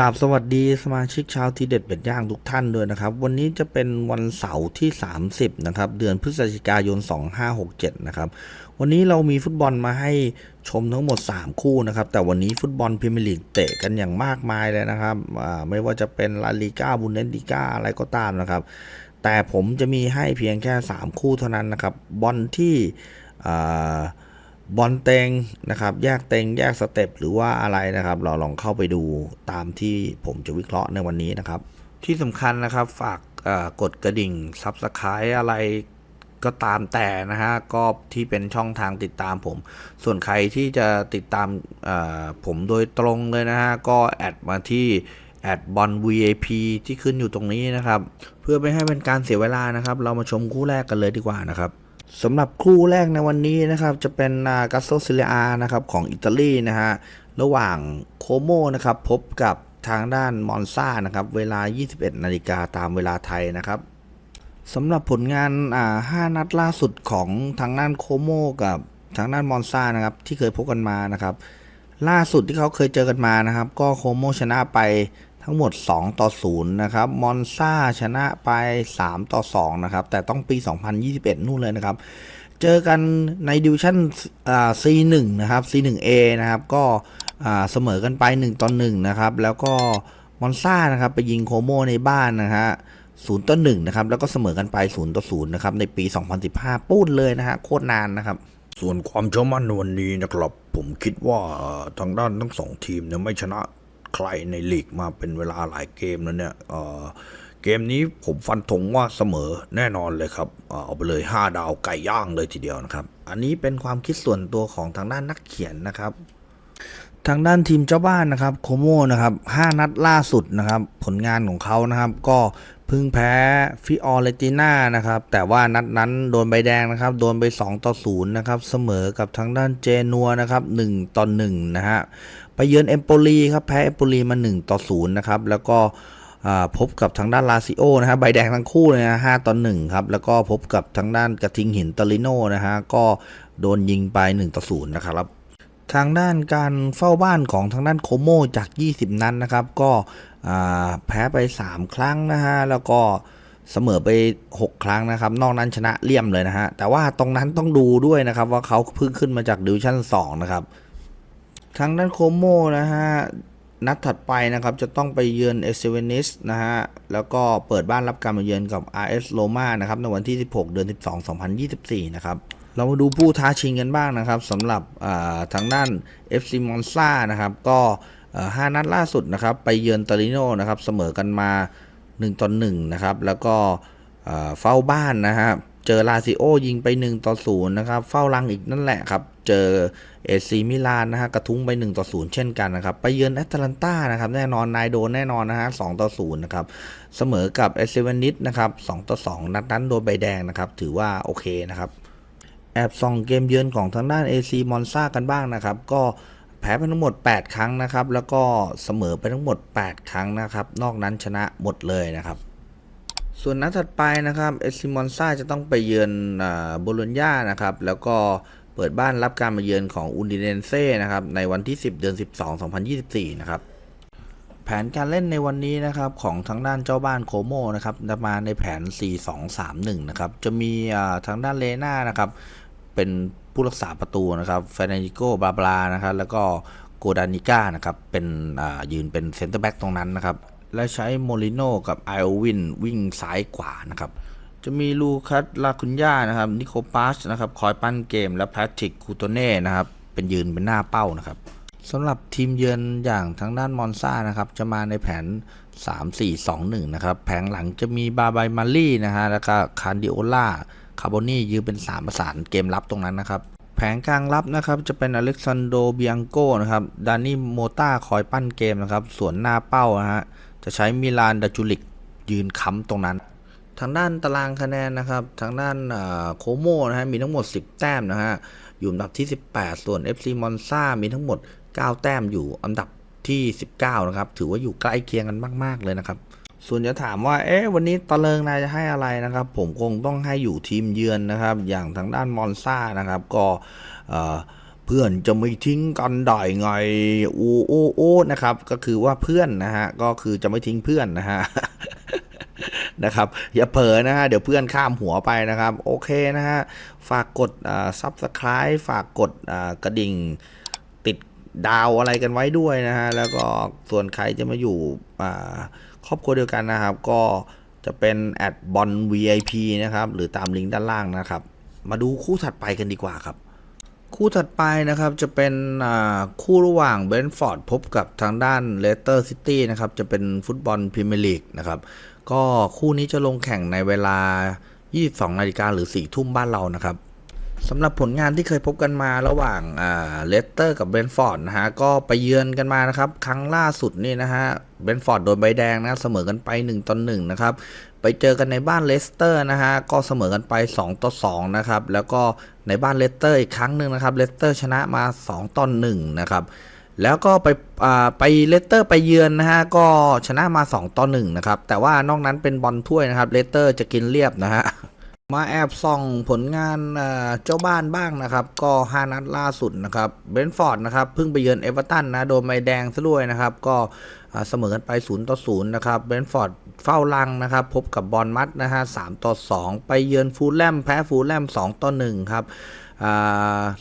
ราบสวัสดีสมาชิกชาวทีเด็ดเป็ดย่างทุกท่านด้วยนะครับ วันนี้จะเป็นวันเสาร์ที่ 30 นะครับ เดือนพฤศจิกายน 2567 นะครับ วันนี้เรามีฟุตบอลมาให้ชมทั้งหมด 3 คู่นะครับ แต่วันนี้ฟุตบอลพรีเมียร์ลีกเตะกันอย่างมากมายเลยนะครับ ไม่ว่าจะเป็นลาลิก้าบุนเดสลิก้าอะไรก็ตามนะครับ แต่ผมจะมีให้เพียงแค่ 3 คู่เท่านั้นนะครับบอลที่อ่า บอลเต็งนะครับแยกเต็งแยกสเต็ปหรือว่าอะไรนะครับ เราลองเข้าไปดูตามที่ผมจะวิเคราะห์ในวันนี้นะครับ ที่สำคัญนะครับฝากกดกระดิ่งซับสไคร b ์อะไรก็ตามแต่นะฮะก็ที่เป็นช่องทางติดตามผม ส่วนใครที่จะติดตามผมโดยตรงเลยนะฮะก็แอดมาที่แอดบอล VAP ที่ขึ้นอยู่ตรงนี้นะครับ เพื่อไม่ให้เป็นการเสียเวลานะครับ เรามาชมคู่แรกกันเลยดีกว่านะครับ สำหรับคู่แรกในวันนี้นะครับ จะเป็นกัสโซซิเลอานะครับของอิตาลีนะฮะระหว่างโคโมนะครับ พบกับทางด้านมอนซ่านะครับ เวลา 21 นาฬิกาตามเวลาไทยนะครับสำหรับผลงานอ่า5นัดล่าสุดของทางด้านโคโมกับทางด้านมอนซ่านะครับ ที่เคยพบกันมานะครับ ล่าสุดที่เขาเคยเจอกันมานะครับ ก็โคโมชนะไป ทั้งหมด 2 ต่อ 0 นะครับ มอนซาชนะไป 3 ต่อ 2 นะครับ แต่ต้องปี 2021 นู่นเลยนะครับ เจอกันในดิวชั่นอ่า C1 นะครับ C1A นะครับ ก็เสมอกันไป 1 ต่อ 1 นะครับ แล้วก็มอนซานะครับ ไปยิงโคโมในบ้านนะฮะ0ต่อ1นะครับ แล้วก็เสมอกันไป0ต่อ0นะครับ ในปี 2015 ปูดเลยนะฮะ โคตรนานนะครับ ส่วนความเชื่อมั่นในวันนี้นะครับ ผมคิดว่าทางด้านทั้งสองทีมเนี่ยไม่ชนะ ใครในลีกมาเป็นเวลาหลายเกมแล้วเนี่ยเเกมนี้ผมฟันธงว่าเสมอแน่นอนเลยครับ เอาไปเลย 5 ดาวไก่ย่างเลยทีเดียวนะครับ อันนี้เป็นความคิดส่วนตัวของทางด้านนักเขียนนะครับ ทางด้านทีมเจ้าบ้านนะครับโคโมนะครับ 5 นัดล่าสุดนะครับ ผลงานของเขานะครับ ก็เพึ่งแพ้ฟิออเรติน่านะครับ แต่ว่านัดนั้นโดนใบแดงนะครับ โดนไป 2 ต่อ 0 นะครับ เสมอกับทางด้านเจนัวนะครับ 1 ต่อ 1 นะฮะ ไปเยือนเอมโปลีครับแพ้เอมโปลีมา1ต่อ0นะครับแล้วก็พบกับทางด้านลาซิโอนะฮะใบแดงทั้งคู่เลยนะ5ต่อ1ครับ แล้วก็พบกับทางด้านกระทิงหินตอริโนนะฮะก็โดนยิงไป1ต่อ0นะครับ ทางด้านการเฝ้าบ้านของทางด้านโคโมจาก 20 นัดนนะครับ ก็แพ้ไป 3 ครั้งนะฮะแล้วก็เสมอไป 6 ครั้งนะครับ นอกนั้นชนะเลี่ยมเลยนะฮะแต่ว่าตรงนั้นต้องดูด้วยนะครับว่าเขาเพิ่งขึ้นมาจากดิวชั่น2นะครับ ทางด้านโคโมนะฮะนัดถัดไปนะครับจะต้องไปเยือนเอเซเวนิสนะฮะแล้วก็เปิดบ้านรับการมาเยือนกับ RS Roma นะครับในวันที่ 16 เดือน 12 2024 นะครับเรามาดูผู้ท้าชิงกันบ้างนะครับสำหรับทางด้าน FC Monza นะครับก็เอ่อ5นัดล่าสุดนะครับไปเยือนตอริโนนะครับเสมอกันมา1ต่อ1นะครับแล้วก็เฝ้าบ้านนะฮะ เจอลาซิโอยิงไป 1 ต่อ 0 นะครับ เฝ้ารังอีกนั่นแหละครับ เจอเอซีมิลานนะฮะกระทุ้งไป 1 ต่อ 0 เช่นกันนะครับ ไปเยือนแอตแลนตานะครับแน่นอนนายโดนแน่นอนนะฮะ2ต่อ0นะครับ เสมอกับเอเซเวนิสนะครับ2ต่อ 2 นัดนั้นโดนใบแดงนะครับ ถือว่าโอเคนะครับแอบส่องเกมเยือนของทางด้าน AC มอนซากันบ้างนะครับ ก็แพ้ไปทั้งหมด 8 ครั้งนะครับ แล้วก็เสมอไปทั้งหมด 8 ครั้งนะครับ นอกนั้นชนะหมดเลยนะครับ ส่วนนัดถัดไปนะครับ AC มอนซาจะต้องไปเยือนโบโลญญานะครับ แล้วก็เปิดบ้านรับการมาเยือนของอูดิเนนเซ่นะครับในวันที่ 10 เดือน 12 2024 นะครับ แผนการเล่นในวันนี้นะครับของทางด้านเจ้าบ้านโคโมนะครับจะมาในแผน 4-2-3-1 นะครับ จะมีทางด้านเลน่านะครับเป็นผู้รักษาประตูนะครับเฟรนิโกบาบลานะครับแล้วก็โกดานิก้านะครับเป็นยืนเป็นเซนเตอร์แบ็กตรงนั้นนะครับ และใช้โมลิโนกับไอโอวินวิ่งซ้ายขวานะครับจะมีลูคัสลาคุนย่านะครับนิโคปัสนะครับคอยปั้นเกมและแพทริกคูโตเน่นะครับเป็นยืนเป็นหน้าเป้านะครับสำหรับทีมเยือนอย่างทางด้านมอนซ่านะครับจะมาในแผน 3-4-2-1 นะครับแผงหลังจะมีบาบายมารี่นะฮะแล้วก็คานดิโอล่าคาร์โบนี่ยืนเป็น 3 ประสานเกมรับตรงนั้นนะครับแผงกลางรับนะครับจะเป็นอเล็กซานโดเบียงโกนะครับดานี่โมต้าคอยปั้นเกมนะครับส่วนหน้าเป้านะฮะ จะใช้มิลานดาจูลิกยืนค้ำตรงนั้น ทางด้านตารางคะแนนนะครับ ทางด้านโคโมนะฮะมีทั้งหมด 10 แต้มนะฮะอยู่อันดับที่ 18 ส่วน FC Monza มีทั้งหมด 9 แต้มอยู่อันดับที่ 19 นะครับ ถือว่าอยู่ใกล้เคียงกันมาก ๆ เลยนะครับ ส่วนจะถามว่า เอ๊ะ วันนี้ตะเลิงนายจะให้อะไรนะครับ ผมคงต้องให้อยู่ทีมเยือนนะครับ อย่างทางด้านมอนซ่านะครับ ก็เอ่อ พื่อนจะไม่ทิ้งกันได้ไงโอ้โอ้โอ้นะครับ ก็คือว่าเพื่อนนะฮะก็คือจะไม่ทิ้งเพื่อนนะฮะนะครับอย่าเผลอนะฮะเดี๋ยวเพื่อนข้ามหัวไปนะครับ โอเคนะฮะฝากกดอ่า subscribe ฝากกดอ่ากระดิ่งติดดาวอะไรกันไว้ด้วยนะฮะแล้วก็ส่วนใครจะมาอยู่อ่าครอบครัวเดียวกันนะครับ ก็จะเป็นแอดบอล VIP นะครับ หรือตามลิงก์ด้านล่างนะครับ มาดูคู่ถัดไปกันดีกว่าครับ คู่ถัดไปนะครับจะเป็นคู่ระหว่างเบนฟอร์ดพบกับทางด้านเลสเตอร์ซิตี้นะครับจะเป็นฟุตบอลพรีเมียร์ลีกนะครับก็คู่นี้จะลงแข่งในเวลา 22นาฬิกาหรือ 4 ทุ่มบ้านเรานะครับสำหรับผลงานที่เคยพบกันมาระหว่างเลสเตอร์กับเบนฟอร์ดนะฮะก็ไปเยือนกันมานะครับ ครั้งล่าสุดนี่นะฮะเบนฟอร์ดโดนใบแดงนะเสมอกันไป1ต่อ1นะครับ ไปเจอกันในบ้านเลสเตอร์นะฮะก็เสมอกันไป 2 ต่อ 2 นะครับ แล้วก็ในบ้านเลสเตอร์อีกครั้งหนึ่งนะครับเลสเตอร์ชนะมา 2 ต่อ 1 นะครับ แล้วก็ไปอ่าไปเลสเตอร์ไปเยือนนะฮะก็ชนะมา 2 ต่อ 1 นะครับ แต่ว่านอกนั้นเป็นบอลถ้วยนะครับเลสเตอร์จะกินเรียบนะฮะมาแอบส่องผลงานเจ้าบ้านบ้างนะครับ ก็ 5 นัดล่าสุดนะครับเบนฟอร์ดนะครับเพิ่งไปเยือนเอเวอร์ตันนะโดนใบแดงซะด้วยนะครับ ก็ เสมอกันไป 0 ต่อ 0 นะครับเบนฟอร์ดเฝ้าลังนะครับ พบกับบอลมัดนะฮะ 3 ต่อ 2 ไปเยือนฟูลแลมแพ้ฟูลแลม 2 ต่อ 1 ครับ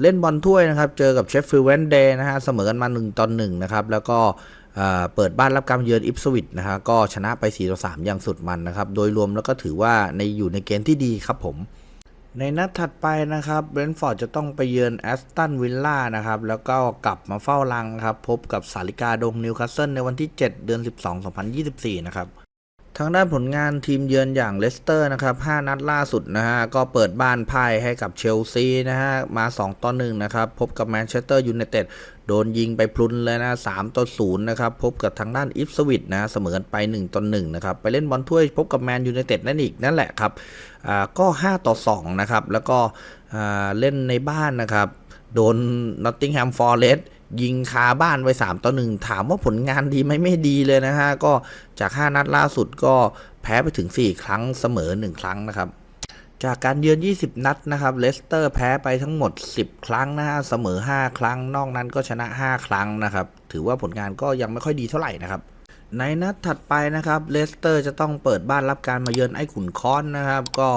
เล่นบอลถ้วยนะครับ เจอกับเชฟฟิลด์เวนเดย์นะฮะ เสมอกันมา 1 ต่อ 1 นะครับ แล้วก็เปิดบ้านรับการเยือนอิปสวิตนะฮะ ก็ชนะไป 4 ต่อ 3 อย่างสุดมันนะครับ โดยรวมแล้วก็ถือว่าในอยู่ในเกณฑ์ที่ดีครับผม ในนัดถัดไปนะครับเบรนท์ฟอร์ดจะต้องไปเยือนแอสตันวิลล่านะครับ แล้วก็กลับมาเฝ้าลังครับ พบกับสาริกาดงนิวคาสเซิลในวันที่ 7 เดือน 12 2024 นะครับ ทางด้านผลงานทีมเยือนอย่างเลสเตอร์นะครับ 5 นัดล่าสุดนะฮะ ก็เปิดบ้านพ่ายให้กับเชลซีนะฮะ มา 2 ต่อ 1 นะครับ พบกับแมนเชสเตอร์ยูไนเต็ดโดนยิงไปพลุนเลยนะ3ต่อ0นะครับ พบกับทางด้านอิฟสวิตนะเสมอกันไป 1 ต่อ 1 นะครับ ไปเล่นบอลถ้วยพบกับแมนยูไนเต็ดนั่นอีกนั่นแหละครับ อ่า ก็ 5 ต่อ 2 นะครับ แล้วก็ อ่า เล่นในบ้านนะครับ โดนนอตติงแฮมฟอร์เรส ยิงคาบ้านไว้3ต่อ1ถามว่าผลงานดีไหมไม่ดีเลยนะฮะ ก็จาก 5 นัดล่าสุดก็แพ้ไปถึง 4 ครั้งเสมอ 1 ครั้งนะครับ จากการเยือน 20 นัดนะครับเลสเตอร์แพ้ไปทั้งหมด 10 ครั้งนะฮะ เสมอ 5 ครั้ง นอกนั้นก็ชนะ 5 ครั้งนะครับ ถือว่าผลงานก็ยังไม่ค่อยดีเท่าไหร่นะครับในนัดถัดไปนะครับเลสเตอร์จะต้องเปิดบ้านรับการมาเยือนไอ้ขุนค้อนนะครับ ก็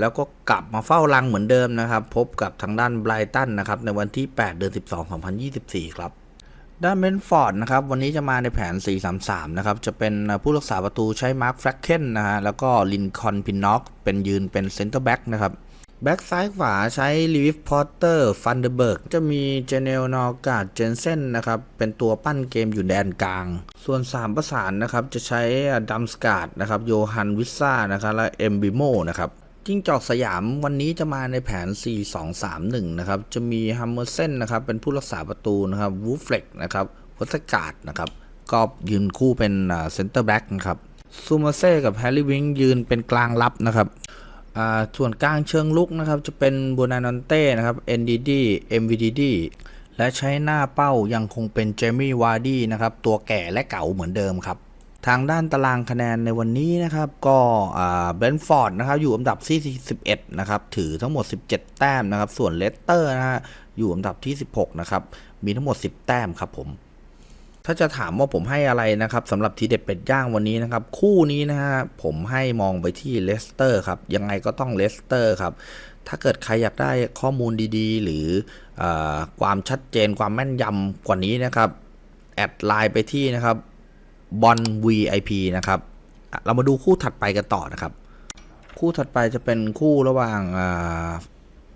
แล้วก็กลับมาเฝ้ารังเหมือนเดิมนะครับ พบกับทางด้านไบรตันนะครับ ในวันที่ 8 เดือน 12 2024 ครับ ด้านเบนฟอร์ดนะครับ วันนี้จะมาในแผน 4-3-3 นะครับ จะเป็นผู้รักษาประตูใช้มาร์คแฟรกเคนนะฮะแล้วก็ลินคอนพินน็อกเป็นยืนเป็นเซนเตอร์แบ็กนะครับ แบ็กซ้ายขวาใช้ลีวิฟพอร์เตอร์ฟันเดอร์เบิร์กจะมีเจเนลนอร์กาดเจนเซนนะครับ เป็นตัวปั้นเกมอยู่แดนกลาง ส่วน 3 ประสานนะครับ จะใช้ดัมสกาดนะครับ โยฮันวิซ่านะครับ และเอมบิโมนะครับจิ้งจอกสยามวันนี้จะมาในแผน 4-2-3-1 นะครับ จะมีฮัมเมอร์เซนนะครับ เป็นผู้รักษาประตูนะครับวูฟเฟล็กนะครับวัตกาดนะครับก็ยืนคู่เป็นเซนเตอร์แบ็กนะครับซูมาเซ่กับแฮร์รี่วิงยืนเป็นกลางรับนะครับ ส่วนกลางเชิงลุกนะครับ จะเป็นบูนานอนเต้นะครับ NDD MVDD และใช้หน้าเป้ายังคงเป็นเจมี่วาร์ดี้นะครับ ตัวแก่และเก่าเหมือนเดิมครับ ทางด้านตารางคะแนนในวันนี้นะครับ ก็เบนฟอร์ดนะครับ อยู่อันดับที่11นะครับ ถือทั้งหมด 17 แต้มนะครับ ส่วนเลสเตอร์นะฮะอยู่อันดับที่ 16 นะครับ มีทั้งหมด 10 แต้มครับผม ถ้าจะถามว่าผมให้อะไรนะครับสำหรับทีเด็ดเป็ดย่างวันนี้นะครับ คู่นี้นะฮะผมให้มองไปที่เลสเตอร์ครับ ยังไงก็ต้องเลสเตอร์ครับถ้าเกิดใครอยากได้ข้อมูลดีๆ หรืออความชัดเจนความแม่นยำกว่านี้นะครับ แอดไลน์ไปที่นะครับบอล VIP นะครับ เรามาดูคู่ถัดไปกันต่อนะครับ คู่ถัดไปจะเป็นคู่ระหว่าง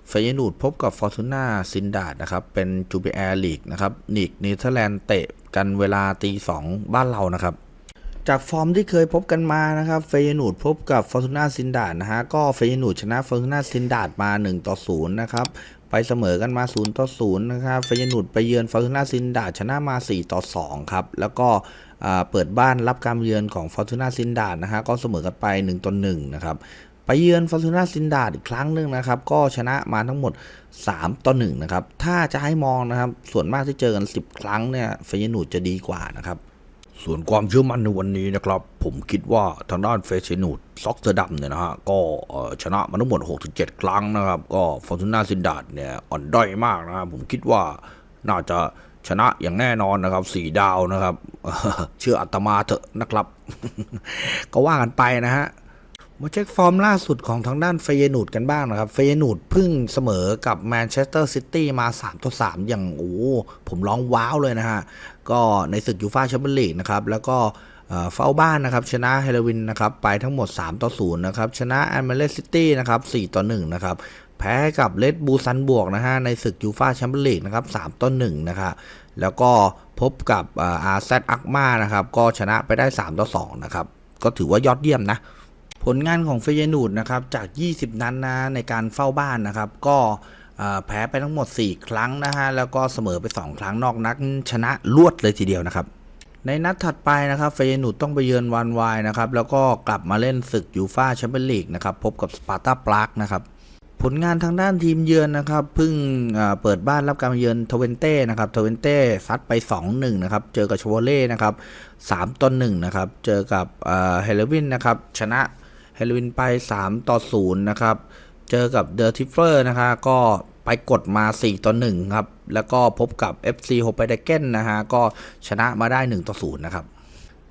เฟยนูดพบกับฟอร์ตูน่าซินดาดนะครับ เป็นจูเบแอร์ลีกนะครับลีกเนเธอร์แลนด์เตะกันเวลาตีสองบ้านเรานะครับ จากฟอร์มที่เคยพบกันมานะครับ เฟยนูดพบกับฟอร์ตูน่าซินดาดนะฮะ ก็เฟยนูดชนะฟอร์ตูน่าซินดาดมา 1 ต่อ 0 นะครับ ไปเสมอกันมา 0 ต่อ 0 นะครับ เฟยนูดไปเยือนฟอร์ตูน่าซินดาดชนะมา 4 ต่อ 2 ครับ แล้วก็เปิดบ้านรับการเยือนของฟอร์ตูน่าซินดาดนะฮะ ก็เสมอกันไป 1 ต่อ 1 นะครับ ไปเยือนฟอร์ตูน่าซินดาดอีกครั้งหนึ่งนะครับ ก็ชนะมาทั้งหมด 3 ต่อ 1 นะครับ ถ้าจะให้มองนะครับ ส่วนมากที่เจอกัน 10 ครั้งเนี่ยเฟยนูดจะดีกว่านะครับส่วนความเชื่อมั่นในวันนี้นะครับ ผมคิดว่าทางด้านเฟเชนูดซ็อกเตอร์ดัมเนี่ยนะฮะ ก็ชนะมาทั้งหมด 6-7 ครั้งนะครับ ก็ฟอร์ตูนาซินดาดเนี่ย อ่อนด้อยมากนะครับ ผมคิดว่าน่าจะชนะอย่างแน่นอนนะครับสี่ดาวนะครับ เชื่ออาตมาเถอะนะครับ ก็ว่ากันไปนะฮะ มาเช็คฟอร์มล่าสุดของทางด้านเฟยนูดกันบ้างนะครับ เฟยนูดพิ่งเสมอกับแมนเชสเตอร์ซิตี้มา 3 ต่อ 3 อย่างโอ้ผมร้องว้าวเลยนะฮะ ก็ในศึกยูฟ่าแชมเปี้ยนลีกนะครับ แล้วก็เฝ้าบ้านนะครับ ชนะเฮลวินนะครับ ไปทั้งหมด 3 ต่อ 0 นะครับ ชนะแอมเมเลสซิตี้นะครับ 4 ต่อ 1 นะครับ แพ้กับเลดบูซันบวกนะฮะ ในศึกยูฟ่าแชมเปี้ยนลีกนะครับ 3 ต่อ 1 นะครับแล้วก็พบกับอาร์เซตอักมานะครับ ก็ชนะไปได้ 3 ต่อ 2 นะครับ ก็ถือว่ายอดเยี่ยมนะ ผลงานของเฟยนูดนะครับจาก 20 นัดนนะในการเฝ้าบ้านนะครับ ก็แพ้ไปทั้งหมด 4 ครั้งนะฮะแล้วก็เสมอไป 2 ครั้งนอกนัดชนะรวดเลยทีเดียวนะครับในนัดถัดไปนะครับเฟยนูดต้องไปเยือนวันวายนะครับแล้วก็กลับมาเล่นศึกยูฟ่าแชมเปี้ยนลีกนะครับพบกับสปาร์ตาปรากนะครับผลงานทางด้านทีมเยือนนะครับเพิ่งเปิดบ้านรับการเยือนทเวนเต้นะครับทเวนเต้ซัดไป 2-1นะครับเจอกับชโวเล่นะครับ3ต่อ1นะครับเจอกับเฮลวินนะครับชนะ เฮลวินไป 3 ต่อ 0 นะครับ เจอกับเดอร์ทิฟเฟอร์นะคะ ก็ไปกดมา 4 ต่อ 1 ครับ แล้วก็พบกับ FC โฮเปเดเกนนะฮะ ก็ชนะมาได้ 1 ต่อ 0 นะครับ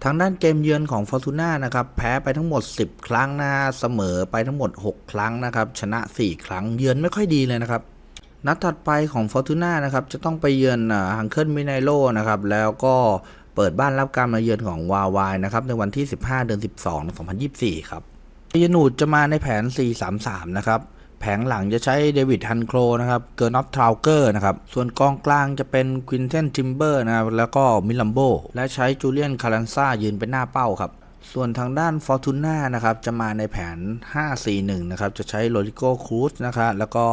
ทางด้านเกมเยือนของฟอร์ตูน่านะครับ แพ้ไปทั้งหมด 10 ครั้งนะฮะ เสมอไปทั้งหมด 6 ครั้งนะครับ ชนะ 4 ครั้ง เยือนไม่ค่อยดีเลยนะครับนัดถัดไปของฟอร์ตูน่านะครับ จะต้องไปเยือนฮังเคิลมิไนโลนะครับ แล้วก็เปิดบ้านรับการมาเยือนของวาวายนะครับ ในวันที่ 15 เดือน 12 2024 ครับ ยนูดจะมาในแผน 4-3-3 นะครับ แผงหลังจะใช้เดวิดฮันโครนะครับ เกอร์นอตทราวเกอร์นะครับ ส่วนกองกลางจะเป็นควินเทนทิมเบอร์นะครับแล้วก็มิลัมโบ และใช้จูเลียนคารันซายืนเป็นหน้าเป้าครับ ส่วนทางด้านฟอร์ตูน่านะครับจะมาในแผน 5-4-1 นะครับ จะใช้โรดิโกครูซนะครับแล้วก็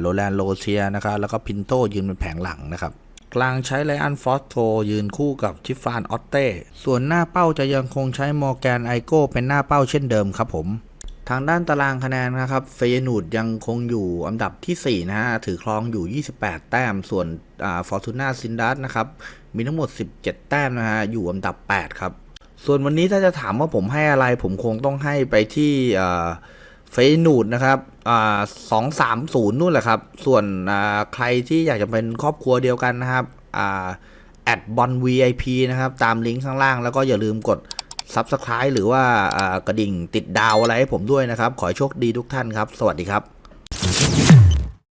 โรแลนโรเซียนะครับแล้วก็พินโตยืนเป็นแผงหลังนะครับ กลางใช้ไลอันฟอสโตยืนคู่กับทิฟฟานออตเต้ ส่วนหน้าเป้าจะยังคงใช้มอร์แกนไอโก้เป็นหน้าเป้าเช่นเดิมครับผมทางด้านตารางคะแนนนะครับ เฟยนูดยังคงอยู่อันดับที่ 4 นะฮะ ถือครองอยู่ 28 แต้ม ส่วนฟอร์ตูน่าซินดัสนะครับ มีทั้งหมด 17 แต้มนะฮะ อยู่อันดับ 8 ครับ ส่วนวันนี้ถ้าจะถามว่าผมให้อะไร ผมคงต้องให้ไปที่ เฟยนูดนะครับสองสามศูนย์นู่นแหละครับ ส่วนใครที่อยากจะเป็นครอบครัวเดียวกันนะครับแอดบอล VIP นะครับ ตามลิงก์ข้างล่างแล้วก็อย่าลืมกด Subscribe หรือว่ากระดิ่งติดดาวอะไรให้ผมด้วยนะครับ ขอโชคดีทุกท่านครับ สวัสดีครับ